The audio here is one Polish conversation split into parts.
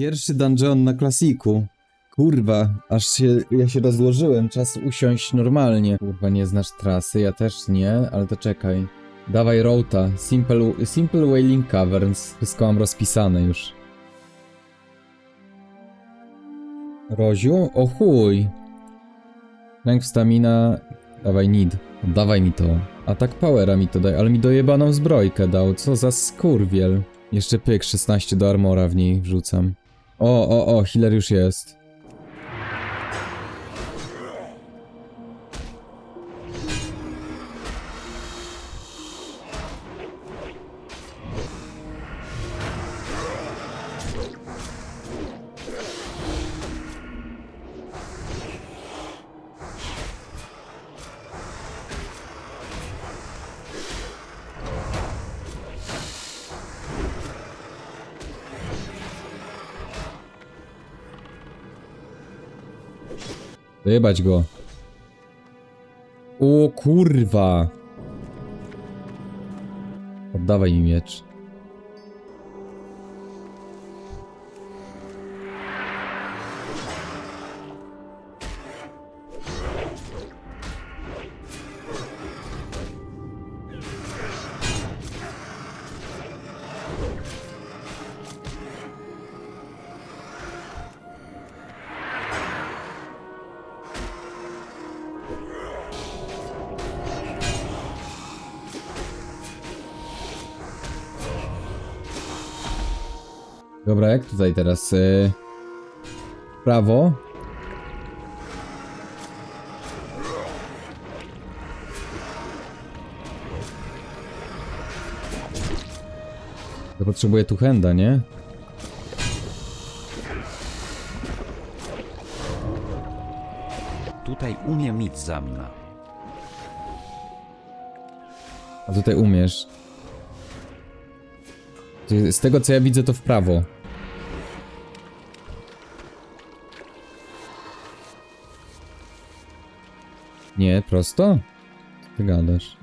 Pierwszy dungeon na klasiku. Kurwa, aż się, ja się rozłożyłem, czas usiąść normalnie. Kurwa, nie znasz trasy, ja też nie, ale to czekaj. Dawaj Rota, Simple, simple Wailing Caverns. Wszystko mam rozpisane już. Roziu? O chuj! Rank stamina... Dawaj need. Dawaj mi to. Atak powera mi to daj, ale mi dojebaną zbrojkę dał. Co za skurwiel. Jeszcze pyk 16 do armora w niej wrzucam. O, o, o, healer już jest. Dojebać go. O kurwa. Oddawaj mi miecz. Tutaj teraz? Yy... Prawo. To potrzebuję tu henda, nie? Tutaj umiem mieć za mną. A tutaj umiesz. Z tego co ja widzę to w prawo. Nie, prosto? Co ty gadasz?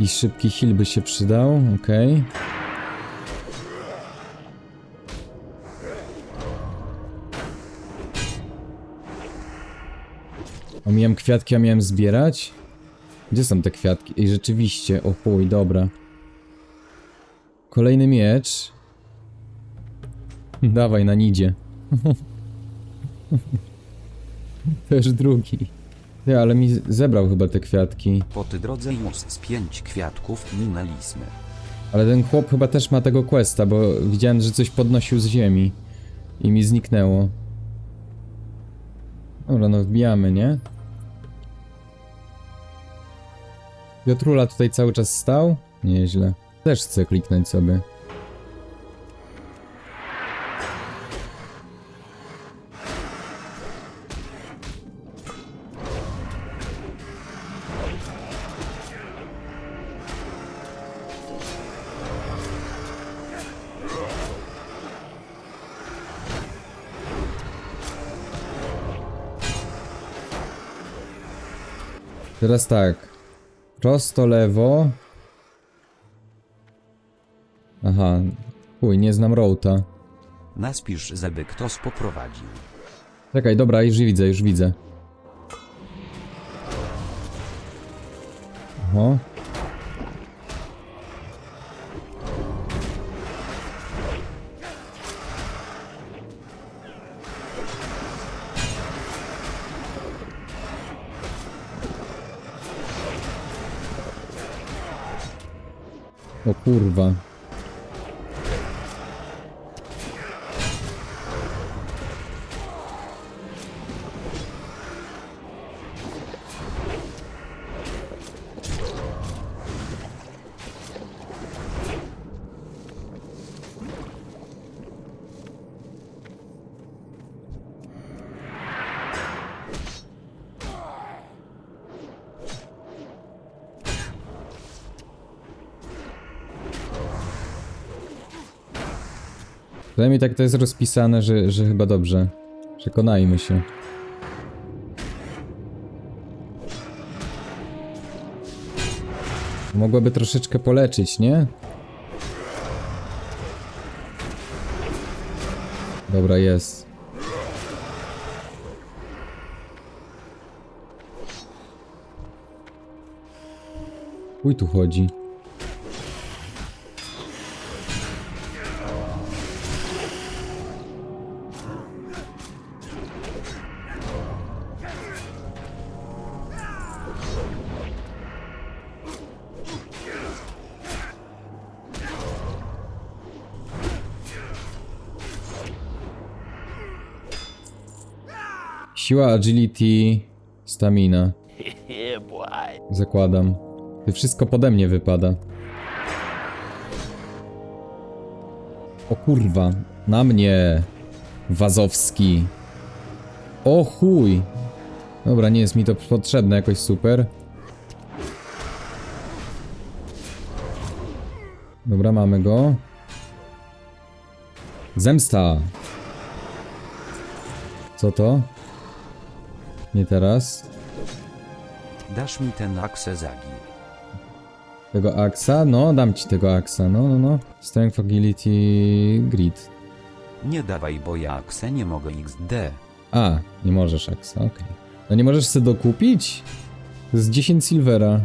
I szybki heal by się przydał, okej. Omijam kwiatki, a miałem zbierać? Gdzie są te kwiatki? Ej, rzeczywiście, o chuj, dobra. Kolejny miecz. Dawaj, na nidzie. Też drugi. Ty, ale mi zebrał chyba te kwiatki. Po tej drodze już z pięć kwiatków minęliśmy. Ale ten chłop chyba też ma tego questa, bo widziałem, że coś podnosił z ziemi. I mi zniknęło. Dobra, no wbijamy, nie? Piotrula tutaj cały czas stał? Nieźle. Też chcę kliknąć sobie. Teraz tak. Prosto lewo. Aha. Chuj, nie znam roata. Naspisz, żeby ktoś poprowadził. Czekaj, dobra, już widzę, już widzę. Oho. Kurwa. Przynajmniej tak to jest rozpisane, że, że chyba dobrze. Przekonajmy się. Mogłaby troszeczkę poleczyć, nie? Dobra, jest. Uj, tu chodzi. Siła, agility, stamina. Zakładam. Ty wszystko pode mnie wypada. O kurwa, na mnie. Wazowski. O chuj. Dobra, nie jest mi to potrzebne jakoś super. Dobra, mamy go. Zemsta. Co to? Nie teraz. Dasz mi ten aksezagi. Tego aksa? No, dam ci tego aksa. No, no, no. Strength, agility, grid. Nie dawaj, bo ja aksę nie mogę XD. A, nie możesz aksa, okej. No nie możesz sobie dokupić? To jest 10 silvera.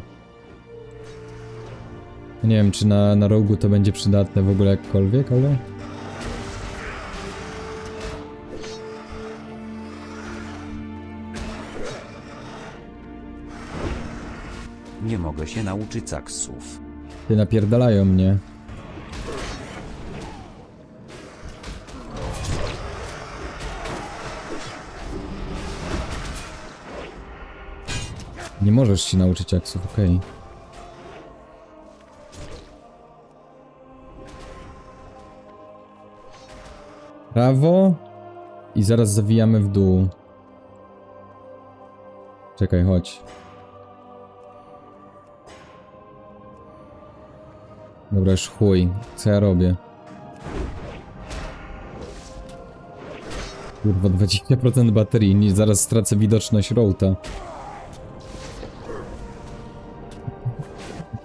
Nie wiem, czy na, na rogu to będzie przydatne w ogóle jakkolwiek, ale... Nie mogę się nauczyć aksów. Ty napierdalają mnie. Nie możesz się nauczyć aksów, okej. Prawo i zaraz zawijamy w dół. Czekaj, chodź. Dobra, już chuj. Co ja robię? Kurwa, 20% baterii. Nie, zaraz stracę widoczność roata.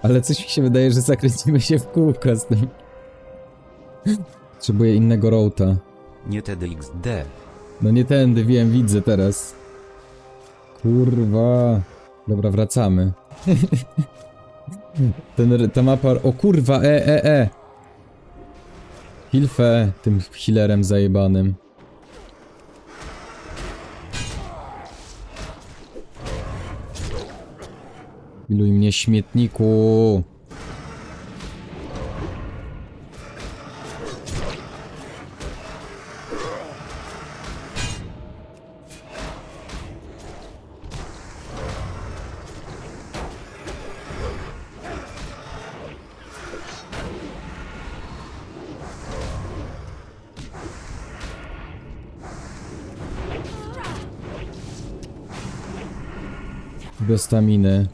Ale coś mi się wydaje, że zakręcimy się w kółko z tym. Potrzebuję innego roata. Nie tedy XD. No nie tędy, wiem, widzę teraz. Kurwa. Dobra, wracamy. Ten, ta mapa... O kurwa, e, e, e. Hilfe tym healerem zajebanym. Iluj mnie śmietniku. Do staminy.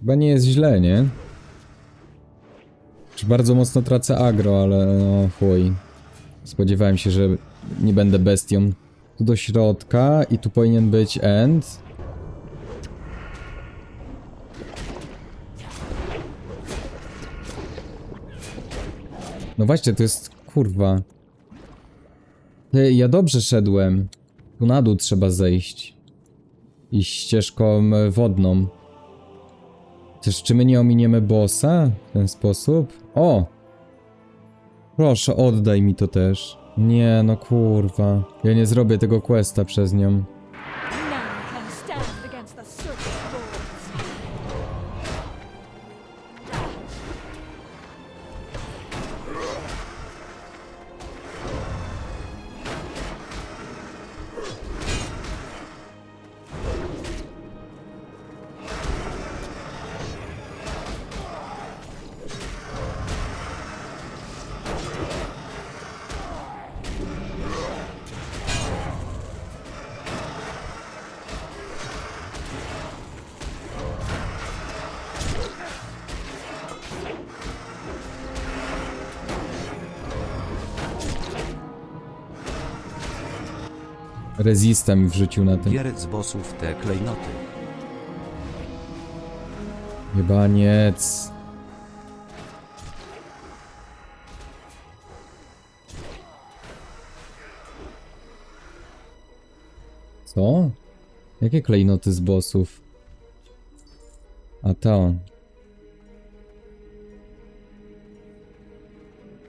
Chyba nie jest źle, nie? Czy bardzo mocno tracę agro, ale no chuj. Spodziewałem się, że nie będę bestią. Tu do środka i tu powinien być end. No właśnie, to jest kurwa. Ja dobrze szedłem. Tu na dół trzeba zejść. I ścieżką wodną. Też czy my nie ominiemy bossa w ten sposób? O! Proszę, oddaj mi to też. Nie, no kurwa. Ja nie zrobię tego questa przez nią. Rezistem wrzucił na tym. Bierec z bossów te klejnoty. Jebaniec. Co? Jakie klejnoty z bossów? A to.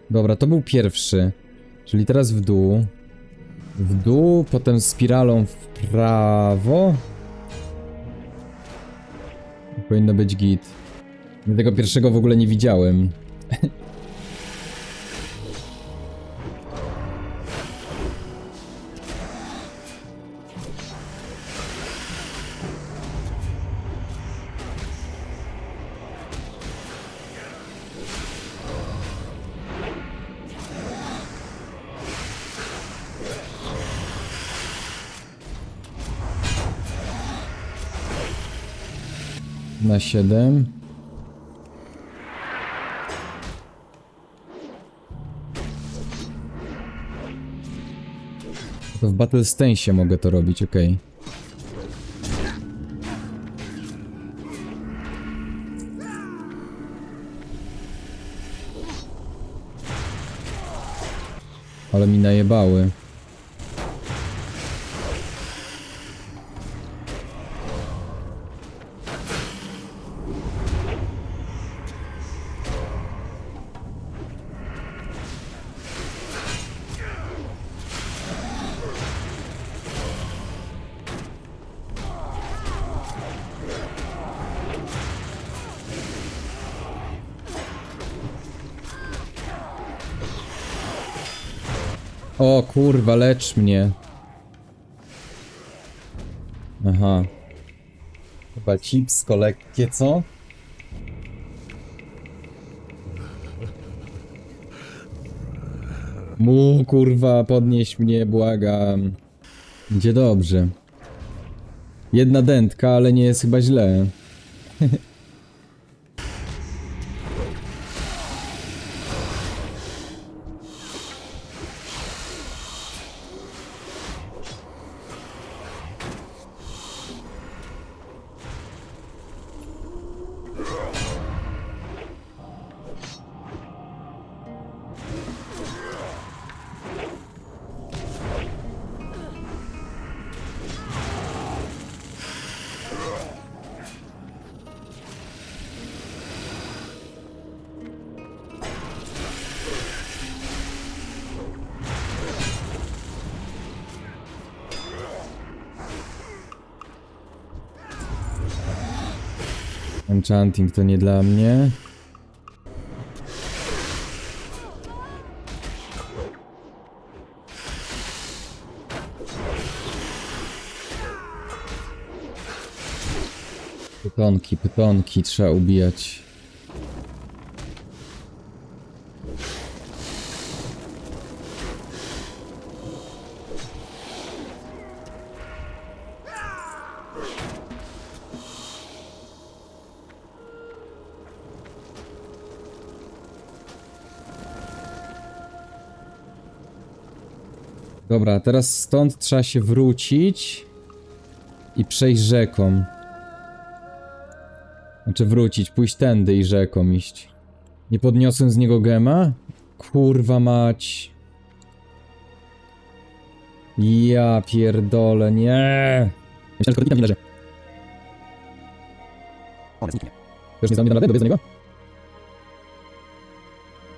Dobra, to był pierwszy. Czyli teraz w dół. W dół, potem spiralą w prawo. Powinno być git. Ja Tego pierwszego w ogóle nie widziałem. Na 7. To w Battle Stance'ie mogę to robić, okej. Ale mi najebały. O kurwa, lecz mnie. Aha. Chyba cipsko lekkie, co? Mu kurwa, podnieś mnie, błagam. Idzie dobrze. Jedna dętka, ale nie jest chyba źle. Enchanting to nie dla mnie. Pytonki, pytonki trzeba ubijać. Dobra, teraz stąd trzeba się wrócić i przejść rzeką. Znaczy wrócić, pójść tędy i rzeką iść. Nie podniosłem z niego gema? Kurwa mać. Ja pierdolę, nie. Myślałem, że nie leży. On zniknie. Już nie znam, nie dam rady, do niego?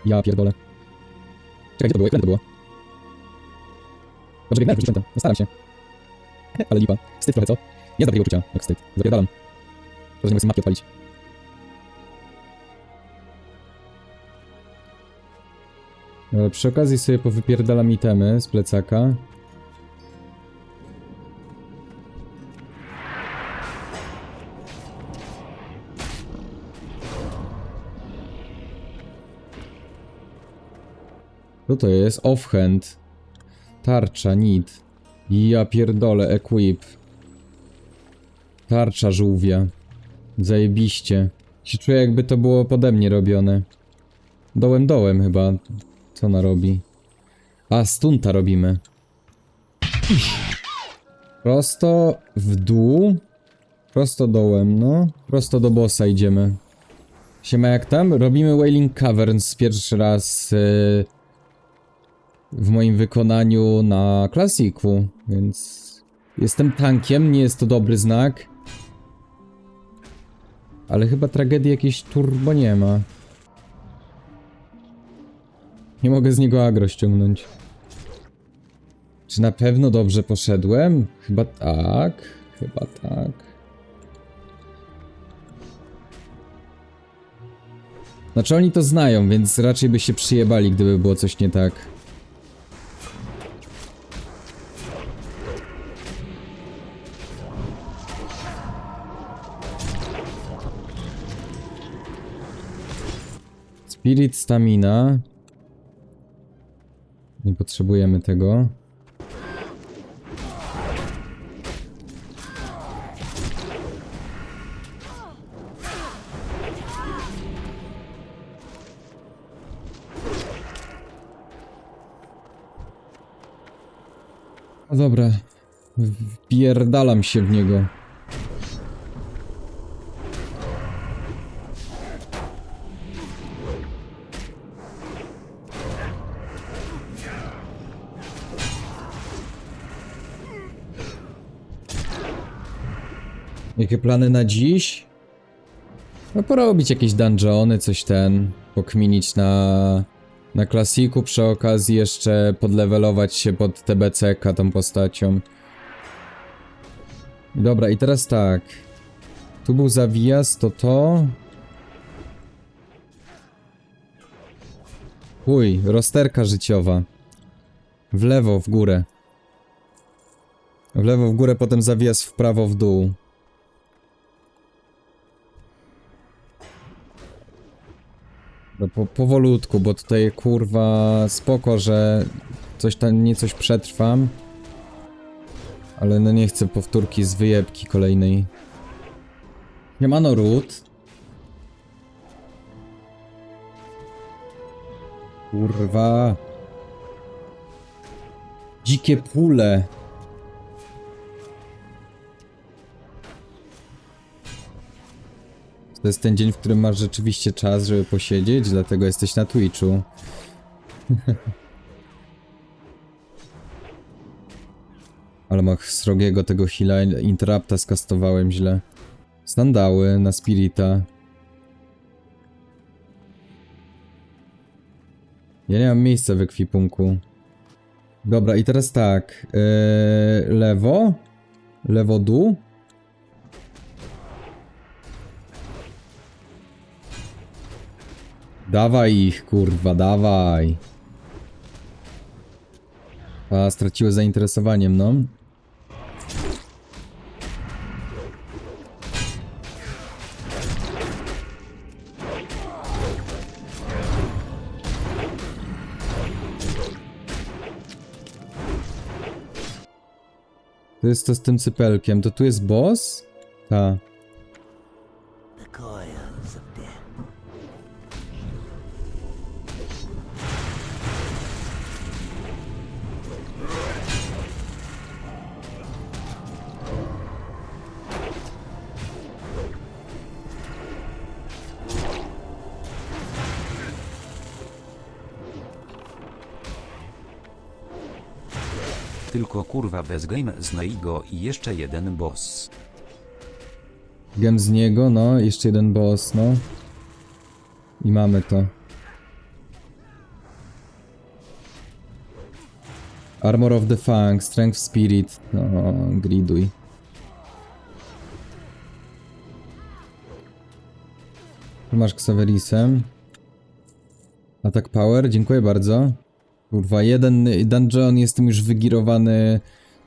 Ja pierdolę. Czekaj, gdzie to było? Jak to było? Dobrze biegnę, przecież No staram się. Ale lipa. Wstyd trochę, co? Nie za uczucia, jak wstyd. Zapierdalam. Że nie mogę sobie mapki odpalić. E, Przy okazji sobie powypierdalam itemy z plecaka. Co to jest? Offhand. Tarcza, nit. Ja pierdolę, equip. Tarcza żółwia. Zajebiście. Się czuję jakby to było pode mnie robione. Dołem dołem chyba. Co ona robi? A, stunta robimy. Prosto w dół. Prosto dołem, no. Prosto do bossa idziemy. Siema, jak tam? Robimy Wailing Caverns pierwszy raz yy, w moim wykonaniu na klasiku, więc jestem tankiem, nie jest to dobry znak. Ale chyba tragedii jakiejś turbo nie ma. Nie mogę z niego agro ściągnąć. Czy na pewno dobrze poszedłem? Chyba tak. Chyba tak. Znaczy oni to znają, więc raczej by się przyjebali, gdyby było coś nie tak. Spirit stamina. Nie potrzebujemy tego. No dobra. Wpierdalam się w niego. Jakie plany na dziś? No porobić jakieś dungeony, coś ten, pokminić na, na klasiku, przy okazji jeszcze podlewelować się pod TBCK tą postacią. Dobra, i teraz tak. Tu był zawijas, to to. Uj, rozterka życiowa. W lewo, w górę. W lewo, w górę, potem zawijas w prawo, w dół. Po, powolutku, bo tutaj kurwa spoko, że coś tam, nie coś przetrwam. Ale no nie chcę powtórki z wyjebki kolejnej. Siemano ród. Kurwa. Dzikie pule. To jest ten dzień, w którym masz rzeczywiście czas, żeby posiedzieć, dlatego jesteś na Twitchu. Ale mach srogiego tego heala, interrupta skastowałem źle. Sandały na Spirita. Ja nie mam miejsca w ekwipunku. Dobra, i teraz tak. Yy, lewo. Lewo dół. Dawaj ich, kurwa, dawaj. A, straciły zainteresowaniem, no. To jest to z tym cypelkiem. To tu jest boss? Ta. Kurwa bez game z Neigo i jeszcze jeden boss. Gem z niego, no, jeszcze jeden boss, no. I mamy to. Armor of the Fang, Strength Spirit, no, griduj. Tu masz Xaverisem. Attack Power, dziękuję bardzo. Kurwa, jeden dungeon, jestem już wygirowany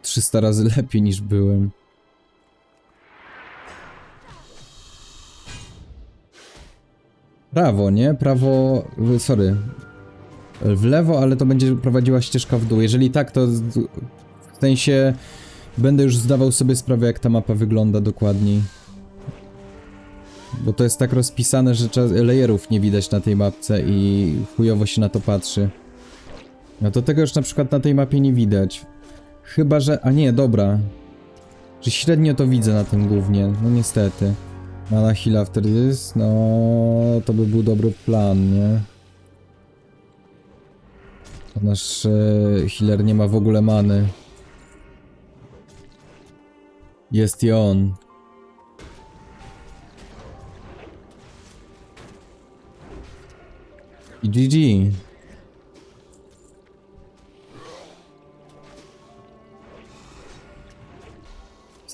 300 razy lepiej niż byłem. Prawo, nie? Prawo. Sorry. W lewo, ale to będzie prowadziła ścieżka w dół. Jeżeli tak, to w sensie będę już zdawał sobie sprawę, jak ta mapa wygląda dokładniej. Bo to jest tak rozpisane, że layerów nie widać na tej mapce i chujowo się na to patrzy. No to tego już na przykład na tej mapie nie widać. Chyba, że... A nie, dobra. Że średnio to widzę na tym głównie, no niestety. Mana heal after this, no to by był dobry plan, nie? Nasz e, healer nie ma w ogóle many. Jest i on. I GG.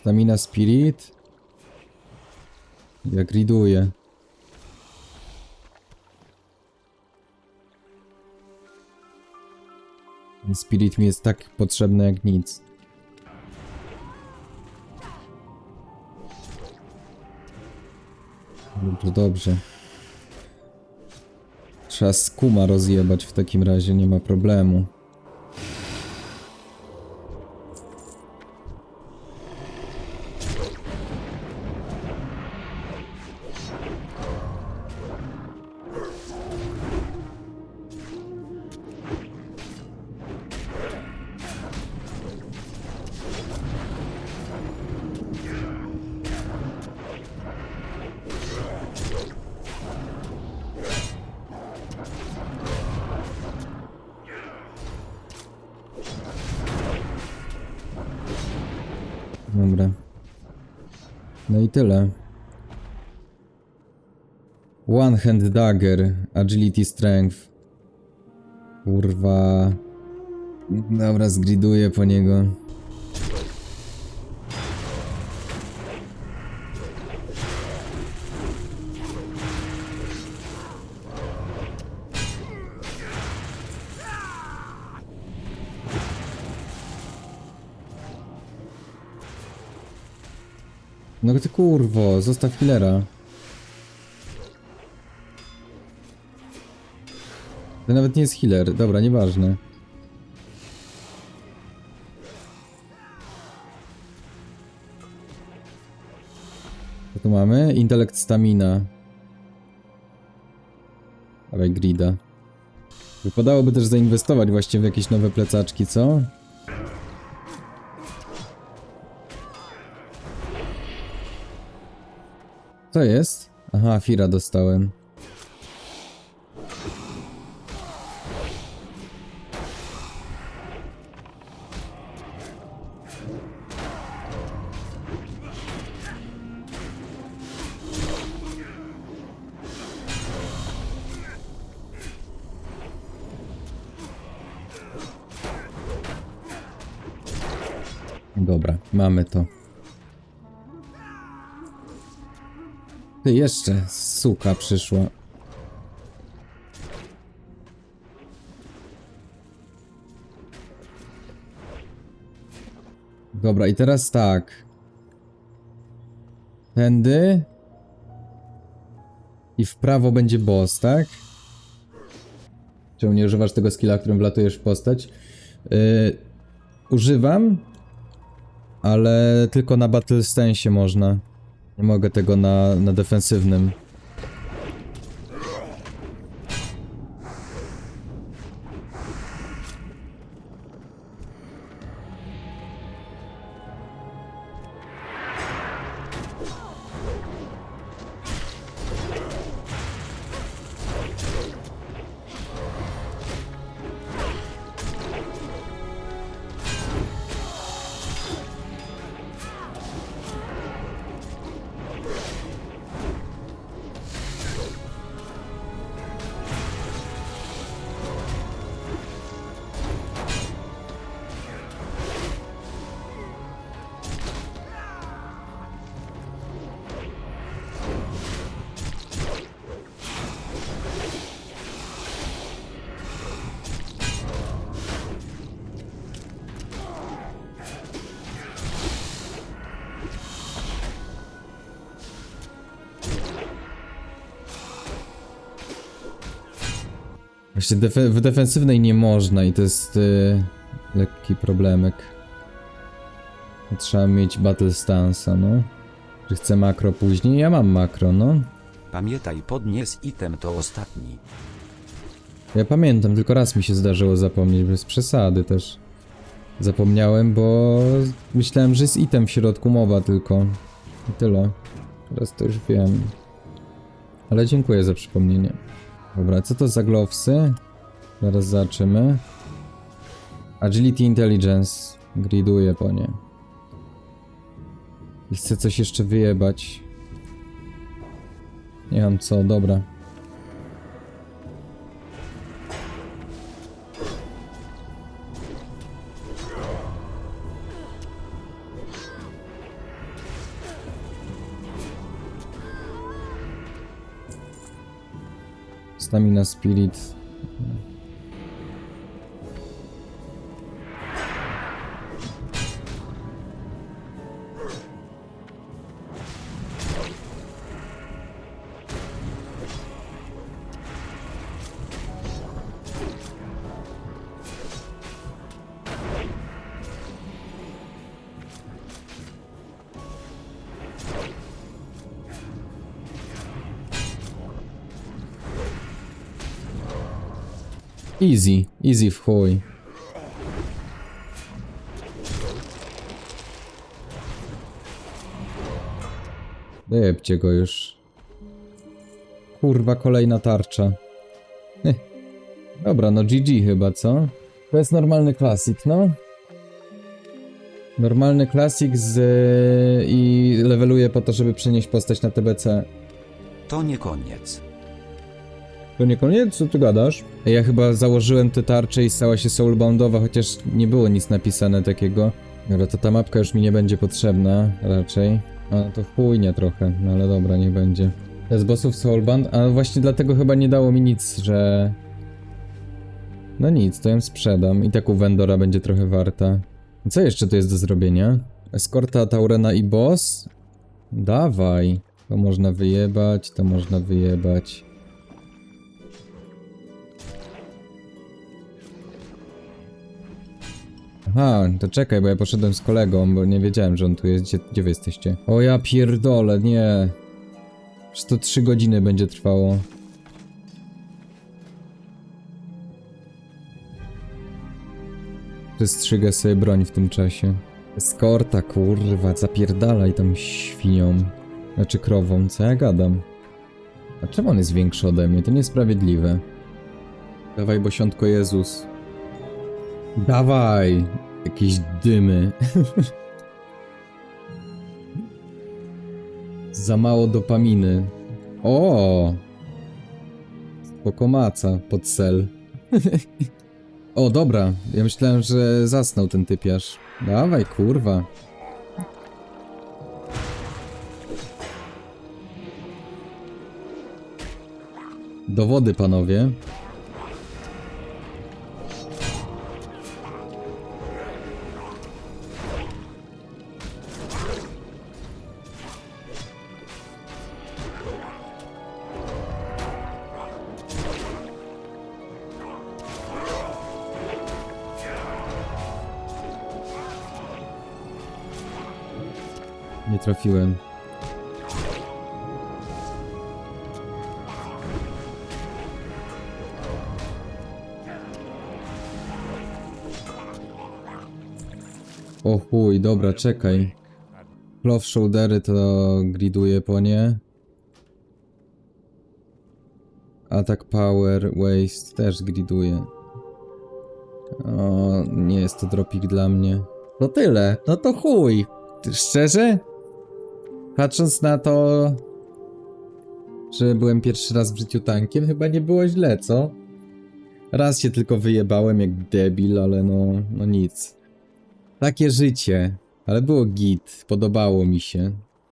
Stamina Spirit. Jak riduje. Spirit mi jest tak potrzebny jak nic. Dobrze, dobrze. Trzeba skuma rozjebać w takim razie, nie ma problemu. No i tyle. One hand dagger, agility strength. Kurwa. Dobra, zgriduję po niego. No ty kurwo, zostaw healera. To nawet nie jest healer, dobra, nieważne. Co tu mamy? Intelekt stamina. Dawaj grida. Wypadałoby też zainwestować właśnie w jakieś nowe plecaczki, co? Co jest? Aha, Fira dostałem. Dobra, mamy to. Jeszcze, suka przyszła. Dobra, i teraz tak. Tędy. I w prawo będzie boss, tak? Czemu nie używasz tego skilla, którym wlatujesz w postać? Yy, używam, ale tylko na Battle Stance można. Nie mogę tego na, na defensywnym. Właśnie defe w defensywnej nie można i to jest y, lekki problemek. Trzeba mieć battle stance'a, no. Czy chcę makro później? Ja mam makro, no. Pamiętaj podnies item to ostatni. Ja pamiętam, tylko raz mi się zdarzyło zapomnieć, bez przesady też. Zapomniałem, bo myślałem, że jest item w środku mowa tylko. I tyle. Teraz to już wiem. Ale dziękuję za przypomnienie. Dobra, co to za glowsy? Zaraz zobaczymy. Agility Intelligence. Griduję po nie. I chcę coś jeszcze wyjebać. Nie mam co, dobra. Stamina Spirit. Easy, easy w chuj. Go już. Kurwa, kolejna tarcza. Heh. Dobra, no GG chyba, co? To jest normalny klasik, no. Normalny klasik z... i leveluje po to, żeby przenieść postać na TBC. To nie koniec. To nie koniec? Co ty gadasz? Ja chyba założyłem tę tarczę i stała się soulboundowa, chociaż nie było nic napisane takiego. Dobra, to ta mapka już mi nie będzie potrzebna, raczej. A to chujnie trochę, no ale dobra, niech będzie. Z bossów soulbound, a właśnie dlatego chyba nie dało mi nic, że... No nic, to ją sprzedam i tak u vendora będzie trochę warta. Co jeszcze tu jest do zrobienia? Eskorta, Taurena i boss? Dawaj. To można wyjebać, to można wyjebać. Aha, to czekaj, bo ja poszedłem z kolegą, bo nie wiedziałem, że on tu jest. Gdzie, gdzie wy jesteście? O ja pierdolę, nie. Że to 3 godziny będzie trwało. Przestrzygę sobie broń w tym czasie. Skorta, kurwa, zapierdalaj tam świnią. Znaczy krową, co ja gadam? A czemu on jest większy ode mnie? To niesprawiedliwe. Dawaj, bosiątko Jezus. Dawaj! Jakieś dymy. Za mało dopaminy. O! Pokomaca pod cel. o, dobra. Ja myślałem, że zasnął ten typiarz. Dawaj, kurwa. Do wody, panowie. Nie trafiłem. O chuj, dobra, czekaj. Cloth shouldery to griduję po nie. Attack power, waste też griduję. O, nie jest to dropik dla mnie. To tyle, no to chuj. Szczerze? Patrząc na to, że byłem pierwszy raz w życiu tankiem, chyba nie było źle, co? Raz się tylko wyjebałem jak debil, ale no, no nic. Takie życie. Ale było git, podobało mi się.